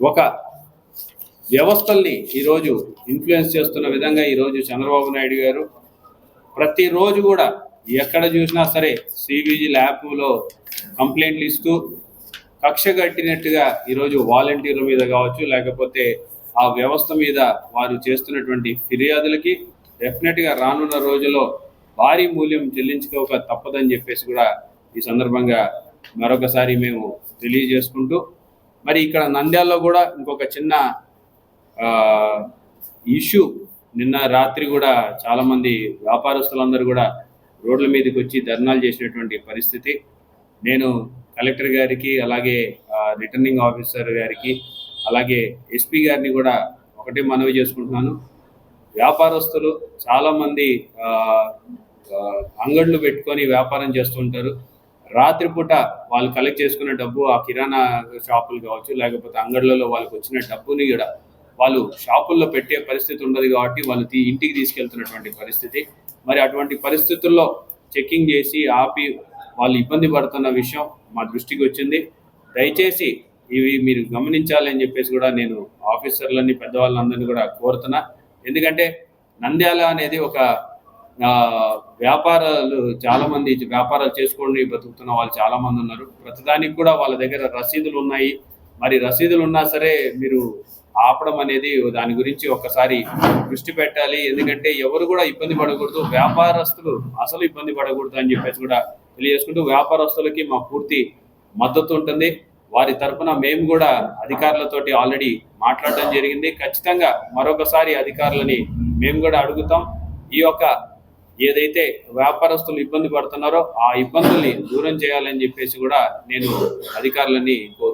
ఒక వ్యవస్థల్ని ఈరోజు ఇన్ఫ్లుయెన్స్ చేస్తున్న విధంగా ఈరోజు చంద్రబాబు నాయుడు గారు ప్రతిరోజు కూడా ఎక్కడ చూసినా సరే సివిజీ ల్యాబ్లో కంప్లైంట్లు ఇస్తూ కక్ష కట్టినట్టుగా ఈరోజు వాలంటీర్ల మీద కావచ్చు లేకపోతే ఆ వ్యవస్థ మీద వారు చేస్తున్నటువంటి ఫిర్యాదులకి డెఫినెట్గా రానున్న రోజుల్లో భారీ మూల్యం చెల్లించుకోక తప్పదని చెప్పేసి కూడా ఈ సందర్భంగా మరొకసారి మేము తెలియజేసుకుంటూ మరి ఇక్కడ నంద్యాలలో కూడా ఇంకొక చిన్న ఇష్యూ. నిన్న రాత్రి కూడా చాలామంది వ్యాపారస్తులందరూ కూడా రోడ్ల మీదకి వచ్చి ధర్నాలు చేసినటువంటి పరిస్థితి. నేను కలెక్టర్ గారికి అలాగే రిటర్నింగ్ ఆఫీసర్ గారికి అలాగే ఎస్పీ గారిని కూడా ఒకటే మనవి చేసుకుంటున్నాను. వ్యాపారస్తులు చాలామంది అంగళ్ళు పెట్టుకొని వ్యాపారం చేస్తుంటారు రాత్రిపూట వాళ్ళు కలెక్ట్ చేసుకున్న డబ్బు ఆ కిరాణా షాపులు కావచ్చు లేకపోతే అంగళ్ళలో వాళ్ళకి వచ్చిన డబ్బుని కూడా వాళ్ళు షాపుల్లో పెట్టే పరిస్థితి ఉండదు కాబట్టి వాళ్ళు ఇంటికి తీసుకెళ్తున్నటువంటి పరిస్థితి. మరి అటువంటి పరిస్థితుల్లో చెక్కింగ్ చేసి ఆపి వాళ్ళు ఇబ్బంది పడుతున్న విషయం మా దృష్టికి వచ్చింది. దయచేసి ఇవి మీరు గమనించాలి అని చెప్పేసి కూడా నేను ఆఫీసర్లని పెద్దవాళ్ళందరినీ కూడా కోరుతున్నా. ఎందుకంటే నంద్యాల అనేది ఒక వ్యాపారాలు చాలా మంది వ్యాపారాలు చేసుకొని బతుకుతున్న వాళ్ళు చాలా మంది ఉన్నారు. ప్రతిదానికి కూడా వాళ్ళ దగ్గర రసీదులు ఉన్నాయి. మరి రసీదులు ఉన్నా సరే మీరు ఆపడం అనేది దాని గురించి ఒక్కసారి దృష్టి పెట్టాలి. ఎందుకంటే ఎవరు కూడా ఇబ్బంది పడకూడదు. వ్యాపారస్తులు అసలు ఇబ్బంది పడకూడదు అని చెప్పేసి కూడా తెలియజేసుకుంటూ వ్యాపారస్తులకి మా పూర్తి మద్దతు ఉంటుంది. వారి తరఫున మేము కూడా అధికారులతోటి ఆల్రెడీ మాట్లాడడం జరిగింది. ఖచ్చితంగా మరొకసారి అధికారులని మేము కూడా అడుగుతాం. ఈ యొక్క ఏదైతే వ్యాపారస్తులు ఇబ్బంది పడుతున్నారో ఆ ఇబ్బందుల్ని దూరం చేయాలని చెప్పేసి కూడా నేను అధికారులని కోరు